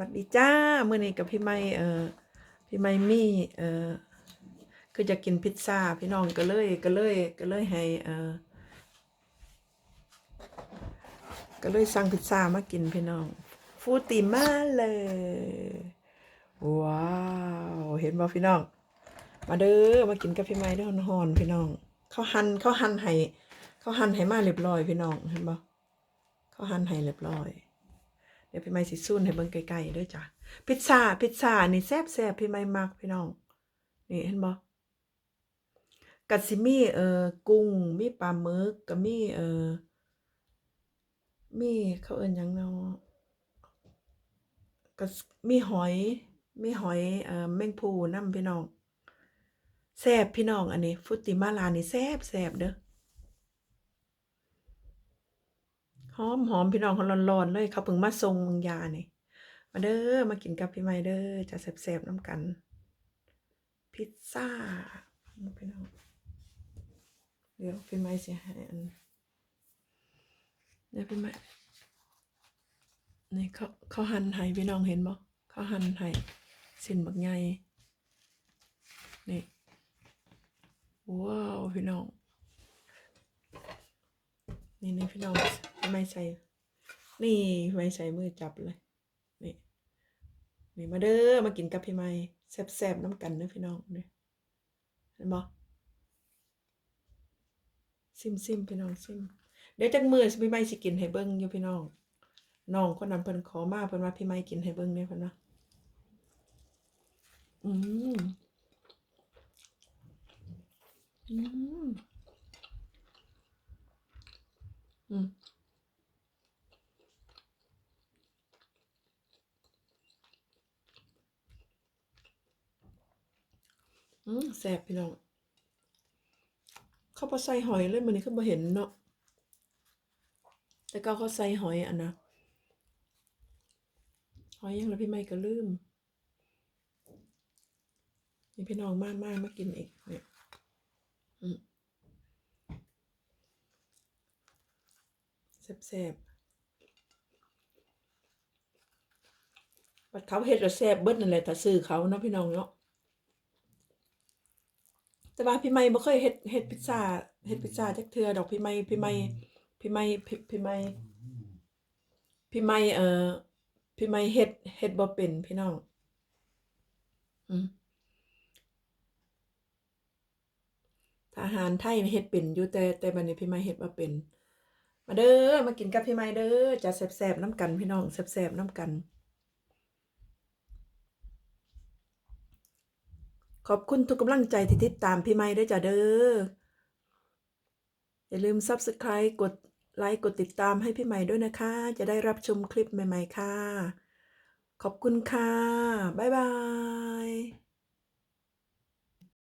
วัสดีจ้ามื้อนี้กับพี่ไม่เออพี่ไม่มีเอ่อคือจะกินพิซซ่าพี่น้องก็เลยก็เลยก็เลยให้เออก็เลยสั่งพิซซ่ามากินพี่น้อง ฟูติมาเลย ว้าว เห็นบ่พี่น้อง มาเด้อมากินกับพี่ไม้ด้อฮอนพี่น้องเขาหั่นเขาหั่นให้เขาหั่นให้มาเรียบร้อยพี่น้องเห็นบ่เขาหั่นให้เรียบร้อย ดี๋ยวพี่ไม้สิซูนให้เบิ่งไกลๆด้วยจ้ะพิซซ่าพิซซ่านี่แซ่บๆพี่ไม้มักพี่น้องนี่เห็นบ่กัดสิมีเอ่อกุ้งมีปลาหมึกก็มีเอ่อมีเขาเอิ้นหยังเนาะก็มีหอยมีหอยเอ่อแมงภูนํพี่น้องแซ่บพี่น้องอันนี้ ฟุติมาลานี่แซ่บแซ่บเด้อ หอมหอมพี่น้องเขาร้อนๆเลยเขาเพิ่งมาส่งเมืองยาเนี่ยมาเด้อมากินกับพี่ไม้เด้อจะแซ่บๆน้ำกัน พิซซ่าพี่น้องเดี๋ยวพี่ไม้สิให้อันเดี๋ยวพี่ไม้นี่เขาเขาหั่นให้พี่น้องเห็นบ่เขาหั่นให้สิ้นบักใหญ่นี่ว้าวพี่น้องนี่นี่พี่น้อง ไม้ใส่ นี่ไม้ใส่มือจับเลย นี่ นี่มาเด้อ มากินกับพี่ไม้แซ่บๆน้ำกันเด้อพี่น้องเนี่ยเห็นบ่ซิมซิมพี่น้องซิม เดี๋ยวจักมือพี่ไม้สิกินให้เบิ่งอยู่พี่น้อง น้องคนนั้นเพิ่นขอมาเพิ่นว่าพี่ไม้กินให้เบิ่งเนี่ยเพิ่นว่าอืมอืมอืม อืมแซ่บพี่น้อง เขาพอใส่หอยเลยมันนี้เขาบ่เห็นเนาะแต่ก็เขาใส่หอยอันนะหอยยังแล้วพี่ไม่ก็ลืมนี่พี่น้องมากมากมากินอีกเนี่ยอืมแซ่บๆบัดเขาเฮ็ดแล้วแซ่บเบิดนั่นแหละถ้าซื้อเขาเนาะพี่น้องเนาะ แต่ว่าพี่ไม่บ่เคยเฮ็ดเฮ็ดพิซซ่าเฮ็ดพิซซ่าจักเทื่อดอกพี่ไม่พี่ไม่พี่ไม่พี่พี่ไม่พี่ไม่เอ่อพี่ไม่เฮ็ดเฮ็ดบ่เป็นพี่น้องอืมถ้าอาหารไทยนี่เฮ็ดเป็นอยู่แต่แต่บัดนี้พี่ไม่เฮ็ดบ่เป็น มาเด้อมากินกับพี่ไม่เด้อจะแซ่บๆน้ำกันพี่น้องแซ่บๆน้ำกัน ขอบคุณทุกกำลังใจที่ติดตามพี่ไม้ด้วยจ้ะเด้อ อย่าลืม Subscribe กดไลค์กดติดตามให้พี่ใหม่ด้วยนะคะ จะได้รับชมคลิปใหม่ ๆ ค่ะ ขอบคุณค่ะ บ๊ายบาย